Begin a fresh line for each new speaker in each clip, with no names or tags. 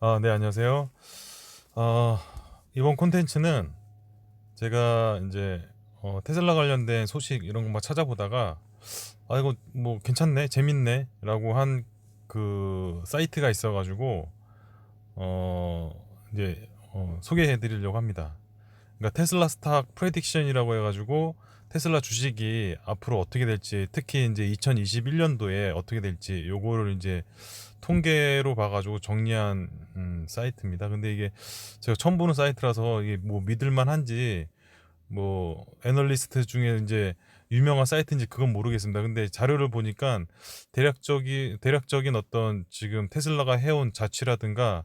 아, 네, 안녕하세요. 어, 이번 콘텐츠는 제가 이제 어, 테슬라 관련된 소식 이런 거 막 찾아보다가 아, 이거 뭐 괜찮네, 재밌네 라고 한 그 사이트가 있어가지고 어, 이제 어, 소개해 드리려고 합니다. 그러니까 테슬라 스탁 프레딕션이라고 해가지고 테슬라 주식이 앞으로 어떻게 될지 특히 이제 2021년도에 어떻게 될지 요거를 이제 통계로 봐가지고 정리한 음, 사이트입니다. 근데 이게 제가 처음 보는 사이트라서 이게 뭐 믿을만한지 뭐 애널리스트 중에 이제 유명한 사이트인지 그건 모르겠습니다. 근데 자료를 보니까 대략적인 대략적인 어떤 지금 테슬라가 해온 자취라든가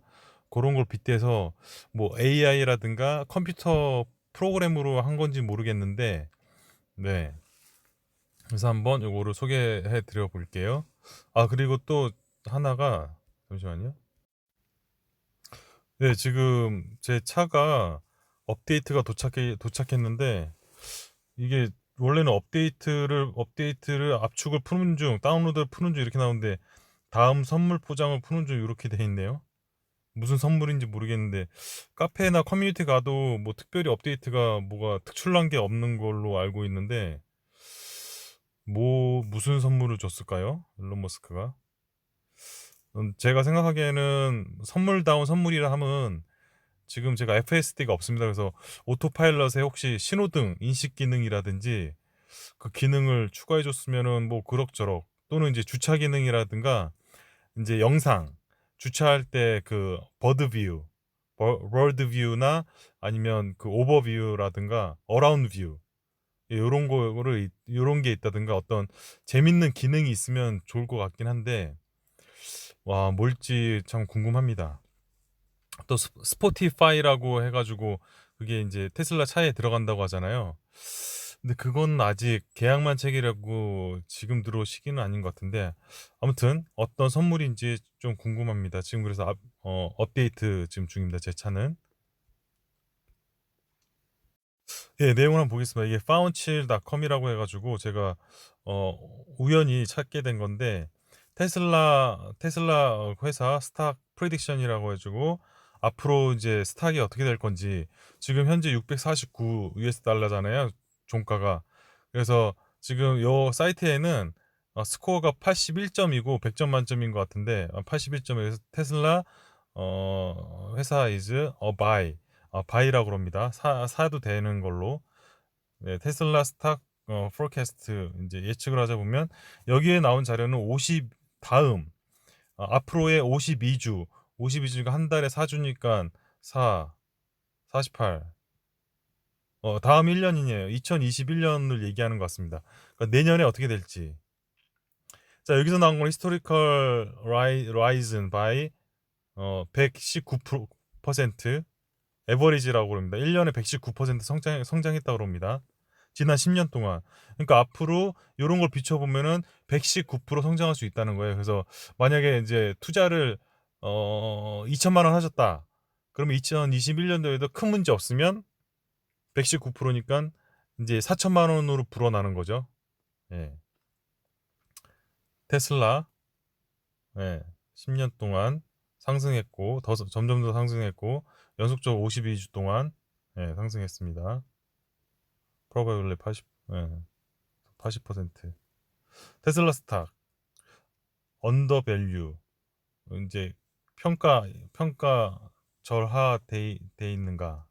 그런 걸 빗대서 뭐 AI라든가 컴퓨터 프로그램으로 한 건지 모르겠는데 네. 그래서 한번 요거를 소개해 드려 볼게요. 아, 그리고 또 하나가 잠시만요. 네, 지금 제 차가 업데이트가 도착해 도착했는데 이게 원래는 업데이트를 업데이트를 압축을 푸는 중, 다운로드를 푸는 중 이렇게 나오는데 다음 선물 포장을 푸는 중 이렇게 돼 있네요. 무슨 선물인지 모르겠는데 카페나 커뮤니티 가도 뭐 특별히 업데이트가 뭐가 특출난 게 없는 걸로 알고 있는데 뭐 무슨 선물을 줬을까요? 일론 머스크가 음, 제가 생각하기에는 선물다운 선물이라 하면 지금 제가 FSD가 없습니다. 그래서 오토파일럿에 혹시 신호등 인식 기능이라든지 그 기능을 추가해 줬으면은 뭐 그럭저럭 또는 이제 주차 기능이라든가 이제 영상 주차할 때 그 버드 뷰, 월드 뷰나 아니면 그 오버뷰라든가 어라운드 뷰 이런 거를 이런 게 있다든가 어떤 재밌는 기능이 있으면 좋을 것 같긴 한데 와 뭘지 참 궁금합니다. 또 스- 스포티파이라고 해가지고 그게 이제 테슬라 차에 들어간다고 하잖아요. 근데 그건 아직 계약만 체결하고 지금 들어올 시기는 아닌 것 같은데 아무튼 어떤 선물인지 좀 궁금합니다. 지금 그래서 업, 어, 업데이트 지금 중입니다. 제 차는. 예, 내용을 한번 보겠습니다. 이게 foundchill.com이라고 해가지고 제가 어, 우연히 찾게 된 건데 테슬라 테슬라 회사 스탁 프레딕션이라고 해가지고 앞으로 이제 스탁이 어떻게 될 건지 지금 현재 649 US 달러잖아요. 종가가. 그래서 지금 요 사이트에는 어, 스코어가 81점이고 100점 만점인 것 같은데 81점에서 테슬라 어, 회사 is a buy 어, 바이라고 합니다. 사, 사도 되는 걸로. 네, 테슬라 스탁 어, 포캐스트 이제 예측을 하자 보면 여기에 나온 자료는 50 다음 어, 앞으로의 52주 52주가 한 달에 4주니까 4 48 어, 다음 1년이네요. 2021년을 얘기하는 것 같습니다. 그러니까 내년에 어떻게 될지. 자, 여기서 나온 건 히스토리컬 라이즌 바이 어, 119% 에버리지라고 합니다. 1년에 119% 성장, 성장했다고 합니다. 지난 10년 동안. 그러니까 앞으로 이런 걸 비춰 보면은 119% 성장할 수 있다는 거예요. 그래서 만약에 이제 투자를 어, 2천만 원 하셨다. 그러면 2021년도에도 큰 문제 없으면 119%니까 이제 4천만 원으로 불어나는 거죠. 예. 테슬라 예. 10년 동안 상승했고 더 점점 더 상승했고 연속적으로 52주 동안 예, 상승했습니다. 프로바블리 80 예, 80% 테슬라 스탁 언더밸류 이제 평가 평가 절하돼 돼 있는가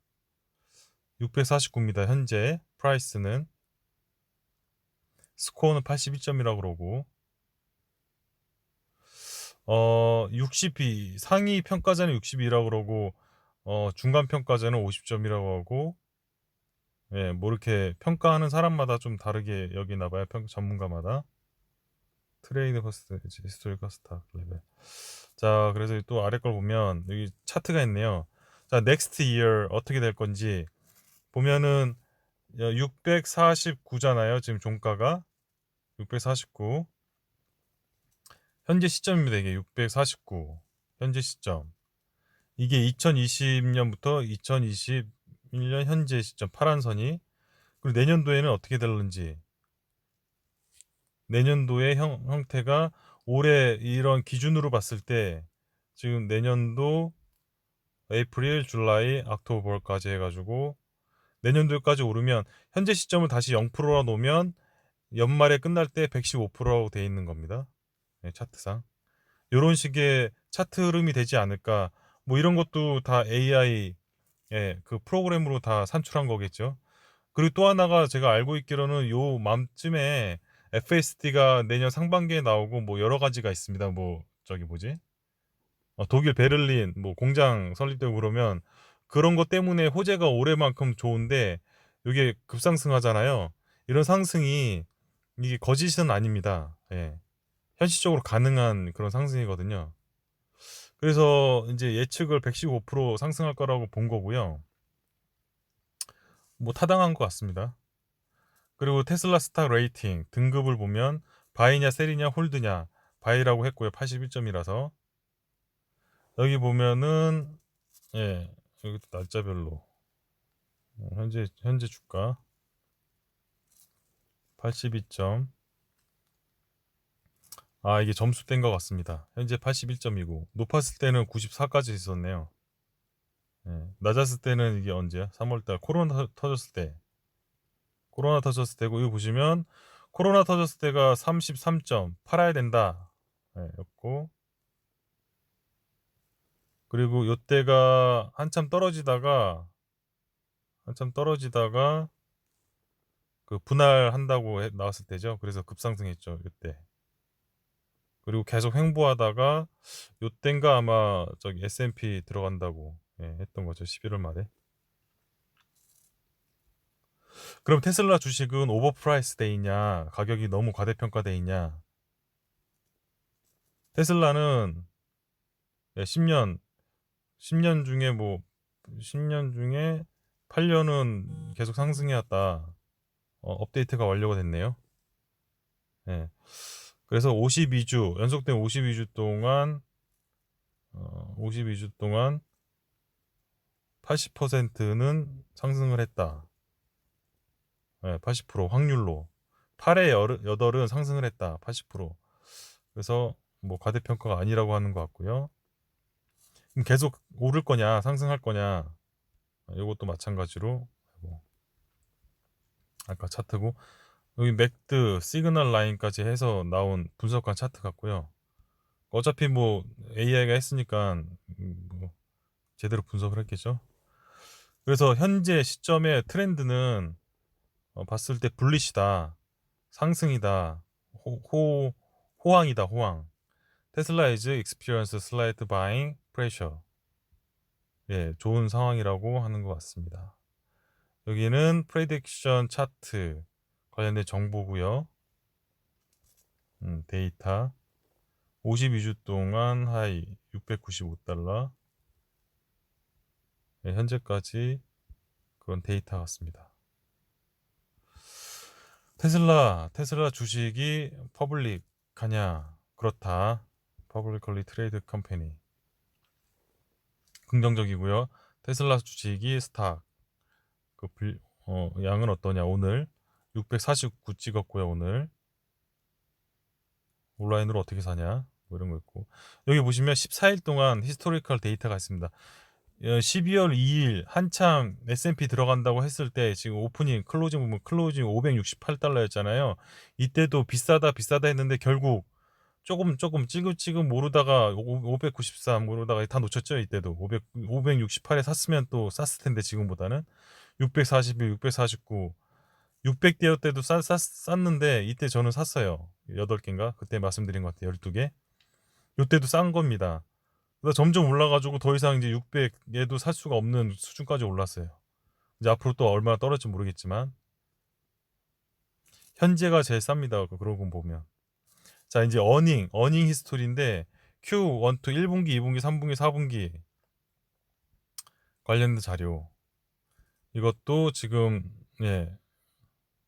649입니다. 현재 프라이스는 스코어는 81점이라고 그러고 어 62, 상위 평가자는 62라고 그러고 어 중간 평가자는 50점이라고 하고 예, 뭐 이렇게 평가하는 사람마다 좀 다르게 여기나 봐요. 평 전문가마다. 트레이드 퍼스트 히스토리컬 스탁 레벨. 자, 그래서 또 아래 걸 보면 여기 차트가 있네요. 자, 넥스트 이어 어떻게 될 건지 보면은 649잖아요. 지금 종가가 649. 현재 시점입니다. 이게 649. 현재 시점. 이게 2020년부터 2021년 현재 시점 파란 선이 그리고 내년도에는 어떻게 될는지 내년도의 형, 형태가 올해 이런 기준으로 봤을 때 지금 내년도 에이프릴, 줄라이, 악토버까지 해가지고 내년도까지 오르면 현재 시점을 다시 0%라 놓으면 연말에 끝날 때 115%라고 돼 있는 겁니다. 네, 차트상. 이런 식의 차트 흐름이 되지 않을까. 뭐 이런 것도 다 AI 예, 그 프로그램으로 다 산출한 거겠죠. 그리고 또 하나가 제가 알고 있기로는 요 맘쯤에 FSD가 내년 상반기에 나오고 뭐 여러 가지가 있습니다. 뭐 저기 뭐지? 어, 독일 베를린 뭐 공장 설립되고 그러면 그런 것 때문에 호재가 올해만큼 좋은데 이게 급상승하잖아요. 이런 상승이 이게 거짓은 아닙니다. 예. 현실적으로 가능한 그런 상승이거든요. 그래서 이제 예측을 115% 상승할 거라고 본 거고요. 뭐 타당한 것 같습니다. 그리고 테슬라 스탁 레이팅 등급을 보면 바이냐 세리냐 홀드냐 바이라고 했고요. 81점이라서 여기 보면은 예 여기 날짜별로 어, 현재 현재 주가 82점 아 이게 점수 뗀 것 같습니다. 현재 81점이고 높았을 때는 94까지 있었네요. 예, 낮았을 때는 이게 언제야? 3월달 코로나 터- 터졌을 때 코로나 터졌을 때고 이거 보시면 코로나 터졌을 때가 33점 팔아야 된다 예, 였고 그리고 요때가 한참 떨어지다가 한참 떨어지다가 그 분할한다고 해- 나왔을 때죠. 그래서 급상승했죠. 요때. 그리고 계속 횡보하다가 요땐가 아마 저기 S&P 들어간다고 예, 했던 거죠. 11월 말에. 그럼 테슬라 주식은 오버프라이스 돼 있냐? 가격이 너무 과대평가돼 있냐? 테슬라는 예, 10년 10년 중에 뭐 10년 중에 8년은 계속 상승해왔다. 어, 업데이트가 완료가 됐네요. 예. 그래서 52주 연속된 52주 동안 어, 52주 동안 80%는 상승을 했다. 예, 80% 확률로 8의 8은 상승을 했다. 80%. 그래서 뭐 과대평가가 아니라고 하는 것 같고요. 계속 오를 거냐, 상승할 거냐, 이것도 마찬가지로 뭐 아까 차트고 여기 맥드 시그널 라인까지 해서 나온 분석관 차트 같고요. 어차피 뭐 AI가 했으니까 음, 뭐 제대로 분석을 했겠죠. 그래서 현재 시점의 트렌드는 어, 봤을 때 불리시다, 상승이다, 호, 호 호황이다, 호황. 테슬라 is experience slight buying pressure. 예, 좋은 상황이라고 하는 것 같습니다. 여기는 프레딕션 차트 관련된 정보고요. 음, 데이터 52주 동안 하이 695달러 예, 현재까지 그런 데이터 같습니다. 테슬라 테슬라 주식이 퍼블릭하냐 그렇다 퍼블리컬리 트레이드 컴퍼니 긍정적이고요. 테슬라 주식이 스탁 그 불, 어, 양은 어떠냐 오늘 649 찍었고요 오늘 온라인으로 어떻게 사냐 뭐 이런 거 있고 여기 보시면 14일 동안 히스토리컬 데이터가 있습니다. 12월 2일 한참 S&P 들어간다고 했을 때 지금 오프닝 클로징 보면 클로징 568달러였잖아요. 이때도 비싸다 비싸다 했는데 결국 조금 조금 찌금찌금 모르다가 593 모르다가 다 놓쳤죠 이때도. 500 568에 샀으면 또 쌌을 텐데 지금보다는. 641, 649 600대여 때도 쌌, 쌌, 쌌는데 이때 저는 샀어요. 8개인가? 그때 말씀드린 것 같아요 12개. 이때도 싼 겁니다. 점점 올라가지고 더 이상 이제 600에도 살 수가 없는 수준까지 올랐어요. 이제 앞으로 또 얼마나 떨어질지 모르겠지만. 현재가 제일 쌉니다 그러고 보면 자 이제 어닝 어닝 히스토리인데 Q1, 2, 1분기, 2분기, 3분기, 4분기 관련된 자료. 이것도 지금 예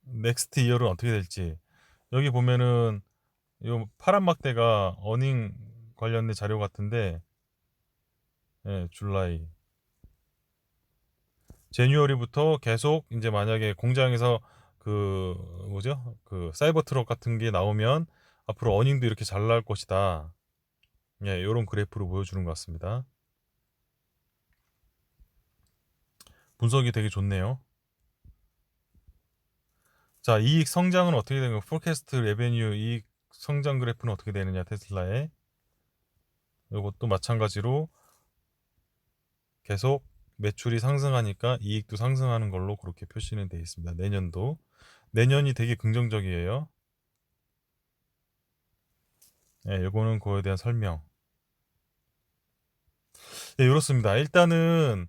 넥스트 이어는 어떻게 될지. 여기 보면은 요 파란 막대가 어닝 관련된 자료 같은데 예 줄라이. 제뉴얼리부터 계속 이제 만약에 공장에서 그 뭐죠? 그 사이버 트럭 같은 게 나오면 앞으로 어닝도 이렇게 잘 나올 것이다. 예, 이런 그래프로 보여주는 것 같습니다. 분석이 되게 좋네요. 자, 이익 성장은 어떻게 되는 거? 포캐스트 레베뉴 이익 성장 그래프는 어떻게 되느냐 테슬라의 이것도 마찬가지로 계속 매출이 상승하니까 이익도 상승하는 걸로 그렇게 표시는 되어 있습니다. 내년도 내년이 되게 긍정적이에요. 네, 이거는 그거에 대한 설명. 네, 이렇습니다. 일단은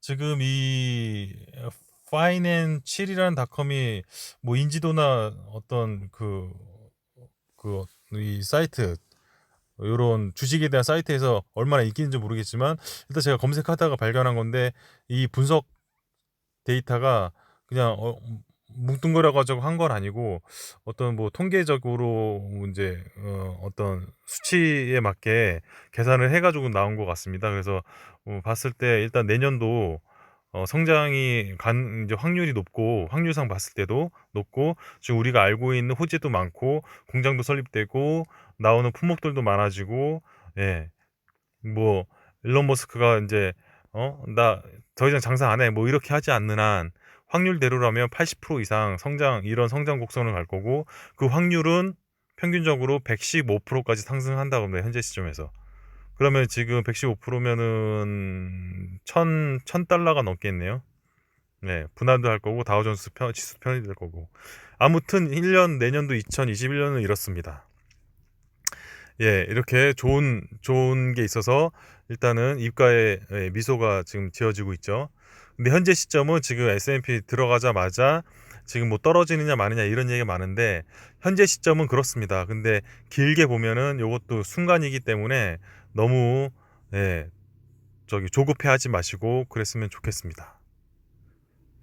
지금 이 파이넨 7이라는 닷컴이 뭐 인지도나 어떤 그 그 이 사이트 요런 주식에 대한 사이트에서 얼마나 인기 있는지 모르겠지만 일단 제가 검색하다가 발견한 건데 이 분석 데이터가 그냥 어, 뭉뚱그려 가 지고 한 건 아니고 어떤 뭐 통계적으로 이제 어, 어떤 수치에 맞게 계산을 해 가지고 나온 것 같습니다. 그래서 어, 봤을 때 일단 내년도 어, 성장이 간 이제 확률이 높고 확률상 봤을 때도 높고 지금 우리가 알고 있는 호재도 많고 공장도 설립되고 나오는 품목들도 많아지고 예. 뭐 일론 머스크가 이제 어, 나 더 이상 장사 안 해. 뭐 이렇게 하지 않는 한 확률대로라면 80% 이상 성장 이런 성장 곡선을 갈 거고 그 확률은 평균적으로 115%까지 상승한다고 합니다. 현재 시점에서. 그러면 지금 115%면은 1000 1000달러가 넘겠네요. 네, 분할도 할 거고 다우존스 편, 지수 편이 될 거고. 아무튼 1년 내년도 2021년은 이렇습니다. 예, 이렇게 좋은 좋은 게 있어서 일단은 입가에 예, 미소가 지금 지어지고 있죠. 근데 현재 시점은 지금 S&P 들어가자마자 지금 뭐 떨어지느냐 마느냐 이런 얘기가 많은데 현재 시점은 그렇습니다. 근데 길게 보면은 이것도 순간이기 때문에 너무 예, 저기 조급해하지 마시고 그랬으면 좋겠습니다.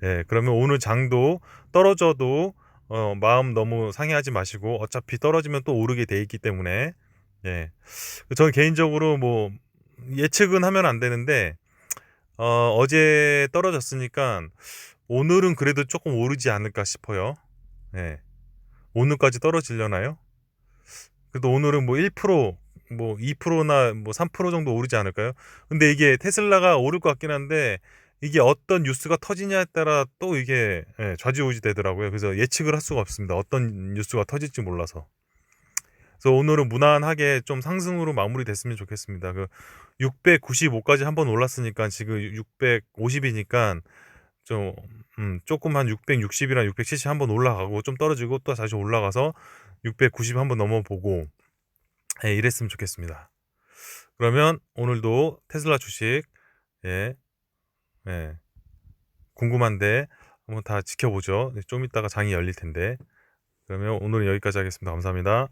예, 그러면 오늘 장도 떨어져도 어, 마음 너무 상해하지 마시고 어차피 떨어지면 또 오르게 돼 있기 때문에 예, 저는 개인적으로 뭐 예측은 하면 안 되는데 어, 어제 떨어졌으니까 오늘은 그래도 조금 오르지 않을까 싶어요. 예. 오늘까지 떨어지려나요? 그래도 오늘은 뭐 1%, 뭐 2%나 뭐 3% 정도 오르지 않을까요? 근데 이게 테슬라가 오를 것 같긴 한데 이게 어떤 뉴스가 터지냐에 따라 또 이게 예, 좌지우지 되더라고요. 그래서 예측을 할 수가 없습니다. 어떤 뉴스가 터질지 몰라서. 그래서 오늘은 무난하게 좀 상승으로 마무리됐으면 좋겠습니다. 그 695까지 한번 올랐으니까 지금 650이니까 좀 음, 조금 한 660이랑 670 한번 올라가고 좀 떨어지고 또 다시 올라가서 690 한번 넘어보고 예, 이랬으면 좋겠습니다. 그러면 오늘도 테슬라 주식 예, 예, 궁금한데 한번 다 지켜보죠. 좀 이따가 장이 열릴 텐데. 그러면 오늘은 여기까지 하겠습니다. 감사합니다.